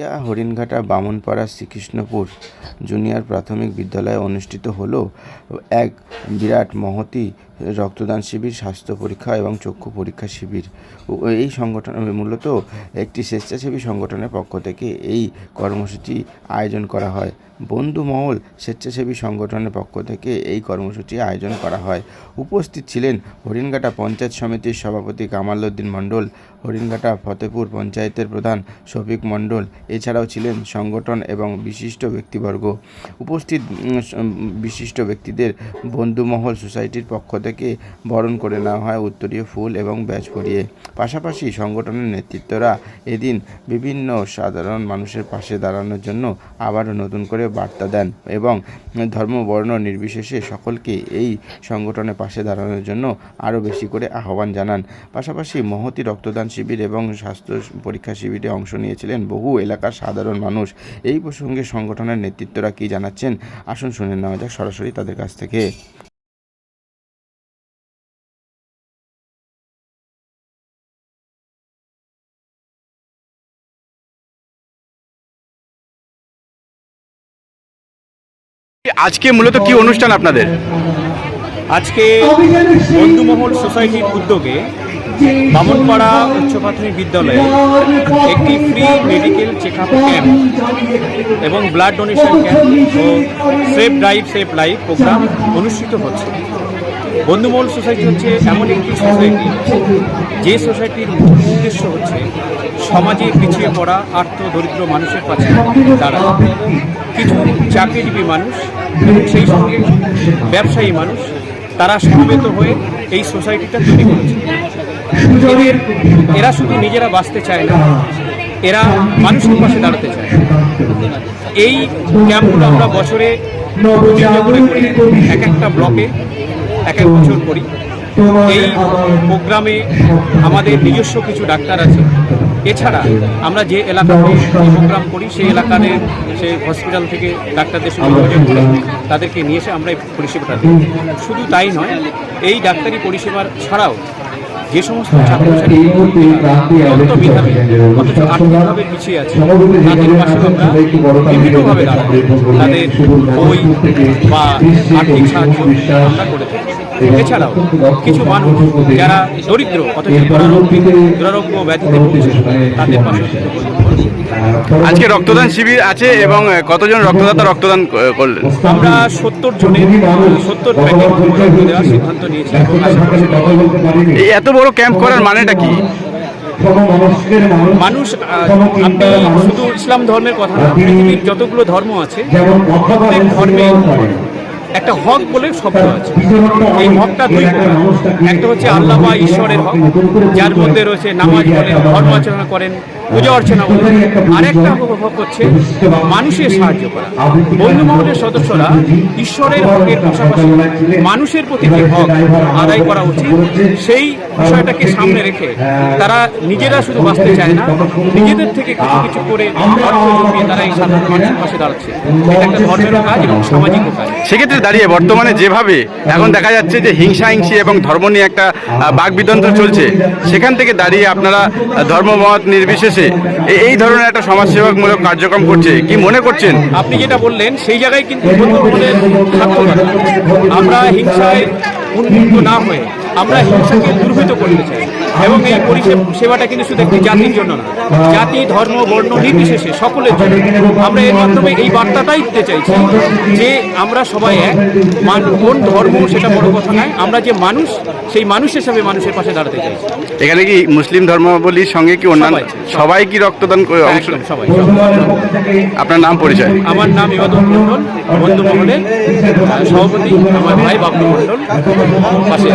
ইয়া Haringhata Bamanpara Srikrishnapur junior প্রাথমিক বিদ্যালয়ে অনুষ্ঠিত হল। এক বিরাট মহতী রক্তদান শিবির, স্বাস্থ্য পরীক্ষা এবং চক্ষু পরীক্ষা শিবির। এই সংগঠন মূলত একটি স্বেচ্ছাসেবী সংগঠনের পক্ষ থেকে এই কর্মসূচি আয়োজন করা হয়। বন্ধু মহল স্বেচ্ছাসেবী সংগঠনের পক্ষ থেকে এই কর্মসূচি আয়োজন করা হয়। উপস্থিত ছিলেন হরিণঘাটা পঞ্চায়েত সমিতির সভাপতি কামাল উদ্দিন মণ্ডল, হরিণঘাটা ফতেপুর পঞ্চায়েতের প্রধান শফিক মণ্ডল, এছাড়াও ছিলেন সংগঠন এবং বিশিষ্ট ব্যক্তিবর্গ। উপস্থিত বিশিষ্ট ব্যক্তিদের বন্ধুমহল সোসাইটির পক্ষ থেকে বরণ করে নেওয়া হয় উত্তরীয় ফুল এবং ব্যাচ পরিয়ে। পাশাপাশি সংগঠনের নেতৃত্বরা এদিন বিভিন্ন সাধারণ মানুষের পাশে দাঁড়ানোর জন্য আবারও নতুন করে বার্তা দেন এবং ধর্ম, বর্ণ নির্বিশেষে সকলকে এই সংগঠনের পাশে দাঁড়ানোর জন্য আরও বেশি করে আহ্বান জানান। পাশাপাশি মহতি রক্তদান শিবির এবং স্বাস্থ্য পরীক্ষা শিবিরে অংশ নিয়েছিলেন বহু এলাকার সাধারণ মানুষ। এই প্রসঙ্গে সংগঠনের নেতৃত্বরা কি জানাচ্ছেন, আসুন শুনে নেওয়া যাক সরাসরি তাদের কাছ থেকে। আজকে মূলত কি অনুষ্ঠান আপনাদের? আজকে বন্ধুমহল সোসাইটির উদ্যোগে বামনপাড়া উচ্চ প্রাথমিক বিদ্যালয়ে একটি free medical check up camp এবং ব্লাড ডোনেশন ক্যাম্প ও safe drive safe life programme অনুষ্ঠিত হচ্ছে। বন্ধুমহল সোসাইটি হচ্ছে এমন একটি সোসাইটি, যে সোসাইটির উদ্দেশ্য হচ্ছে সমাজে পিছিয়ে পড়া আর্থ দরিদ্র মানুষের কাছে তারা কিছু চাকরিজীবী মানুষ সেই সঙ্গে ব্যবসায়ী মানুষ, তারা সমবেত হয়ে এই সোসাইটিটা তৈরি করেছে। এদের, এরা শুধু নিজেরা বাঁচতে চায় না, এরা মানুষের পাশে দাঁড়াতে চায়। এই ক্যাম্পগুলো আমরা বছরে করে করি, এক একটা ব্লকে এক এক বছর করি। এই প্রোগ্রামে আমাদের নিজস্ব কিছু ডাক্তার আছে এছাড়া আমরা যে এলাকাতে সংগ্রাম করি, সেই এলাকার সে হসপিটাল থেকে ডাক্তারদের সঙ্গে করে তাদেরকে নিয়ে এসে আমরা এই পরিষেবাটা দিই। শুধু তাই নয়, এই ডাক্তারি পরিষেবার ছাড়াও যে সমস্ত ছাত্রছাত্রী অত্যন্ত মেধাবী অথচ আর্থিকভাবে পিছিয়ে আছে তাদের আমরা বিভিন্নভাবে তাদের বই বা আর্থিক সাহায্য আমরা করে থাকি। এছাড়াও কিছু মানুষ যারা দরিদ্র অথচ দুরারোগ্য ব্যাধিতে ভুগছে তাদের পাশে আজকে রক্তদান শিবির আছে এবং কতজন রক্তদাতা রক্তদান করলেন? আমরা সত্তর জনের সত্তর প্যাকেট রক্ত দেওয়ার সিদ্ধান্ত নিয়েছি। এত বড় ক্যাম্প করার মানেটা কি? মানুষ আপনি শুধু ইসলাম ধর্মের কথা পৃথিবীর যতগুলো ধর্ম আছে, প্রত্যেক ধর্মে একটা হক বলে শব্দ আছে। এই হকটা দুই একটা হচ্ছে আল্লাহ বা ঈশ্বরের হক, যার মধ্যে রয়েছে নামাজ বলেন ধর্ম আচরণ করেন পূজা অর্চনা করেন আরেকটা হক হচ্ছে মানুষের সাহায্য করা। বন্ধু মহলের সদস্যরা ঈশ্বরের হকের পাশাপাশি মানুষের প্রতি যে হক আদায় করা উচিত সেই বিষয়টাকে সামনে রেখে তারা নিজেরা শুধু বাঁচতে চায় না নিজেদের থেকে কিছু কিছু করে অর্থ জমিয়ে তারা এই সাধারণ মানুষের পাশে দাঁড়াচ্ছে। এটা একটা ধর্মেরও কাজ এবং সামাজিকও কাজ। সেক্ষেত্রে দাঁড়িয়ে বর্তমানে যেভাবে এখন দেখা যাচ্ছে যে হিংসা হিংসি এবং ধর্ম নিয়ে একটা বাক বিতন্ত্র চলছে সেখান থেকে দাঁড়িয়ে আপনারা ধর্মমত নির্বিশেষে এ- এই ধরনের একটা সমাজসেবামূলক কার্যক্রম করছে। কি মনে করছেন? আপনি যেটা বললেন, সেই জায়গায় কিন্তু আমরা হিংসায় উন্মুক্ত না হয়ে, আমরা হিংসাকে দূরভূত করতে চাই। এবং এই পরিষেবা সেবাটা কিন্তু শুধু একটি জাতির জন্য না জাতি ধর্ম বর্ণ নির্বিশেষে সকলের জন্য। আমরা এর মাধ্যমে এই বার্তাটাই দিতে চাইছি যে আমরা সবাই এক। কোন ধর্ম সেটা বড় কথা নয় আমরা যে মানুষ সেই মানুষ হিসাবে মানুষের পাশে দাঁড়াতে চাইছি। এখানে কি মুসলিম ধর্মাবলীর সঙ্গে কি অন্যান্য সবাই, কি রক্তদান করে অংশ? সবাই। আপনার নাম পরিচয়? আমার নাম ইবাদত মন্ডল বন্ধু মহলের সভাপতি আমার ভাই বাবলু মন্ডল পাশে